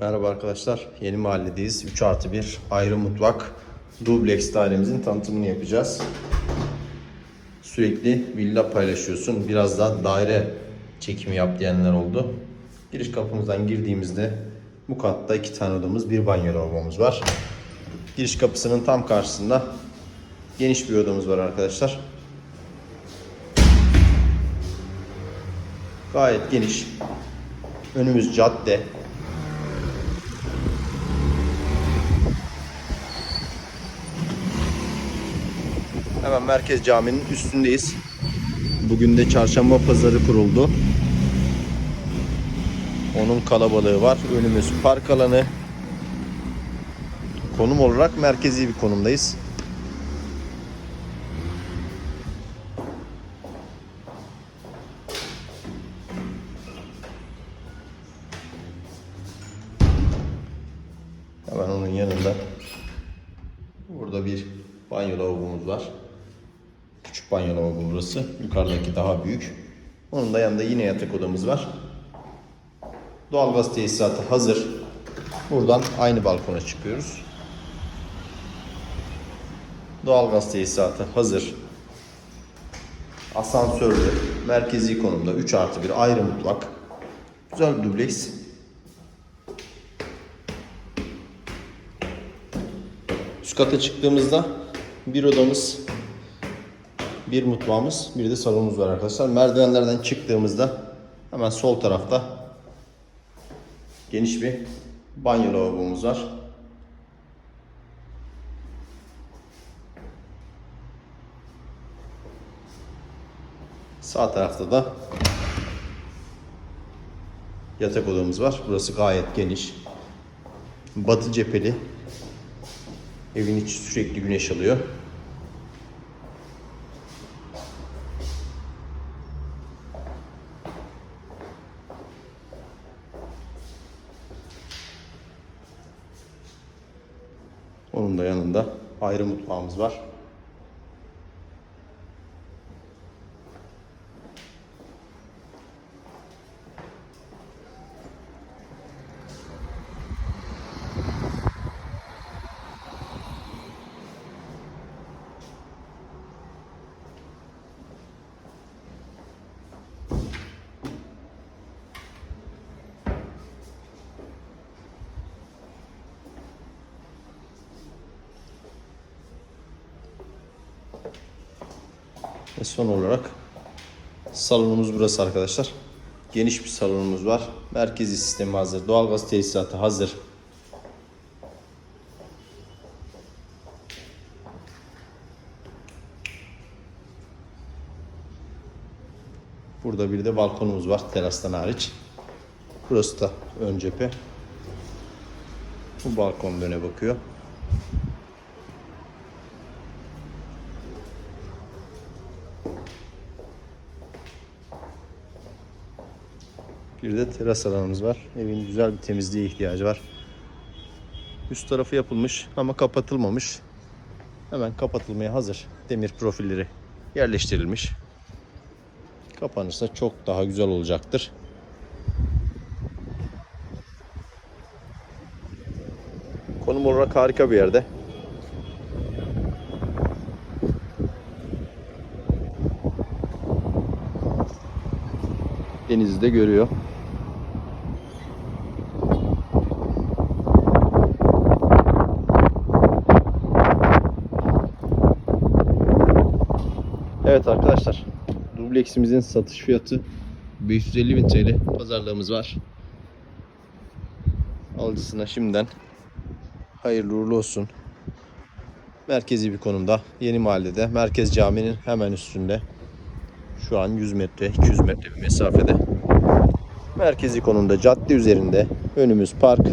Merhaba arkadaşlar. Yeni mahalledeyiz. 3 artı 1 ayrı mutfak dubleks dairemizin tanıtımını yapacağız. Sürekli villa paylaşıyorsun. Biraz da daire çekimi yap diyenler oldu. Giriş kapımızdan girdiğimizde bu katta iki tane odamız, bir banyo lavabomuz var. Giriş kapısının tam karşısında geniş bir odamız var arkadaşlar. Gayet geniş. Önümüz cadde. Hemen Merkez Camii'nin üstündeyiz. Bugün de çarşamba pazarı kuruldu. Onun kalabalığı var. Önümüz park alanı. Konum olarak merkezi bir konumdayız. Hemen onun yanında burada bir banyo lavabomuz var. Banyo lavabo burası. Yukarıdaki daha büyük. Onun da yanında yine yatak odamız var. Doğalgaz tesisatı hazır. Buradan aynı balkona çıkıyoruz. Doğalgaz tesisatı hazır. Asansörlü, merkezi konumda 3 artı 1 ayrı mutfak. Güzel bir dubleks. Üst kata çıktığımızda bir odamız, bir mutfağımız, bir de salonumuz var arkadaşlar. Merdivenlerden çıktığımızda hemen sol tarafta geniş bir banyo lavabomuz var. Sağ tarafta da yatak odamız var. Burası gayet geniş. Batı cepheli. Evin içi sürekli güneş alıyor. Onun da yanında ayrı mutfağımız var. Ve son olarak salonumuz burası arkadaşlar. Geniş bir salonumuz var. Merkezi sistemi hazır. Doğalgaz tesisatı hazır. Burada bir de balkonumuz var terastan hariç. Burası da ön cephe. Bu balkon döne bakıyor. Bir de teras alanımız var. Evin güzel bir temizliğe ihtiyacı var. Üst tarafı yapılmış ama kapatılmamış. Hemen kapatılmaya hazır. Demir profilleri yerleştirilmiş. Kapanırsa çok daha güzel olacaktır. Konum olarak harika bir yerde. Denizi de görüyor. Evet arkadaşlar. Dubleksimizin satış fiyatı 550 bin TL. Pazarlığımız var. Alıcısına şimdiden hayırlı uğurlu olsun. Merkezi bir konumda. Yeni mahallede. Merkez caminin hemen üstünde. Şu an 100 metre, 200 metre bir mesafede. Merkezi konumda cadde üzerinde. Önümüz park.